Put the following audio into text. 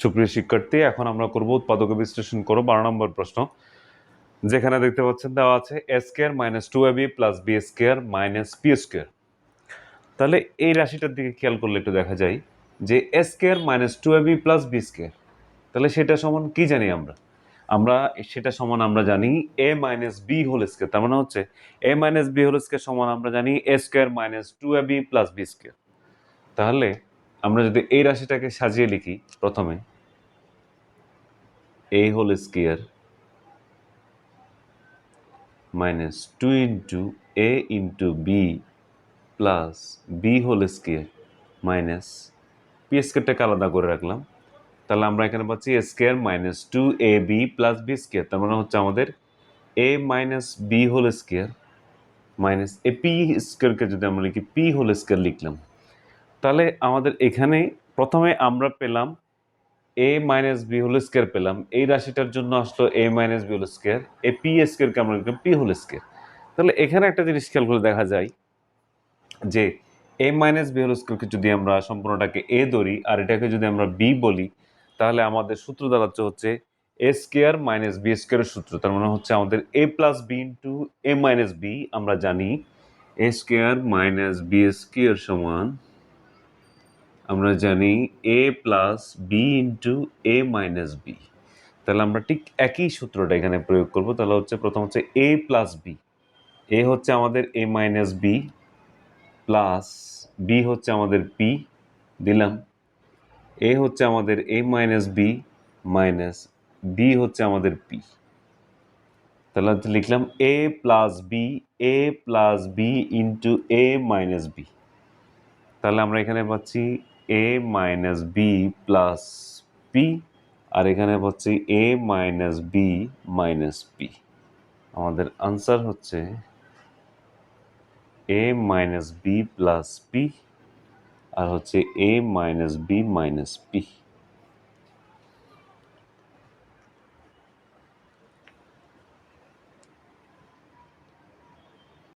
সুপ্রিয় শিক্ষার্থী, এখন আমরা করব উৎপাদক বিশ্লেষণ করো, বারো নম্বর প্রশ্ন। যেখানে দেখতে পাচ্ছেন, দেওয়া আছে A square minus two A B plus B square minus P square তাহলে এই রাশিটার দিকে খেয়াল করলে একটু দেখা যায় যে A square minus two A B plus B square তাহলে সেটা সমান কি জানি আমরা? আমরা সেটা সমান আমরা জানি A minus B whole square তার মানে হচ্ছে A minus B whole square সমান আমরা জানি A square minus two A B plus B square তাহলে আমরা যদি এই রাশিটাকে সাজিয়ে লিখি প্রথমে A whole square minus two into A into B plus B whole square minus P স্কোয়ারটাকে আলাদা করে রাখলাম। তাহলে আমরা এখানে পাচ্ছি A square minus two A B plus B square তার মানে হচ্ছে আমাদের A minus B whole square minus A P স্কোয়ারকে যদি আমরা লিখি পি হোল স্কোয়ার লিখলাম। তাহলে আমাদের এখানে প্রথমে আমরা পেলাম A minus B whole square পেলাম। এই রাশিটার জন্য আসলো A minus B whole square A P স্কোয়ারকে আমরা লিখলাম পি হোল স্কোয়ার তাহলে এখানে একটা জিনিস খেয়াল করে দেখা যায় যে এ মাইনাস বি হোল স্কোয়ারকে যদি আমরা সম্পূর্ণটাকে এ ধরি আর এটাকে যদি আমরা বি বলি, তাহলে আমাদের সূত্র দাঁড়াচ্ছে হচ্ছে এ স্কোয়ার মাইনাস বি স্কোয়ারের সূত্র। তার মানে হচ্ছে আমাদের A plus B into A minus B আমরা জানি A square minus B square সমান আমরা জানি A plus B into A minus B তাহলে আমরা ঠিক একই সূত্রটা এখানে প্রয়োগ করব। তাহলে হচ্ছে প্রথম হচ্ছে এ প্লাস বি এ হচ্ছে আমাদের A minus B plus B হচ্ছে আমাদের পি দিলাম। এ হচ্ছে আমাদের A minus B minus B হচ্ছে আমাদের পি তাহলে হচ্ছে লিখলাম A plus B A plus B into A minus B তাহলে আমরা এখানে পাচ্ছি A minus B plus P আর এখানে হচ্ছে A minus B minus P আমাদের আনসার হচ্ছে A minus B plus P আর হচ্ছে A minus B minus P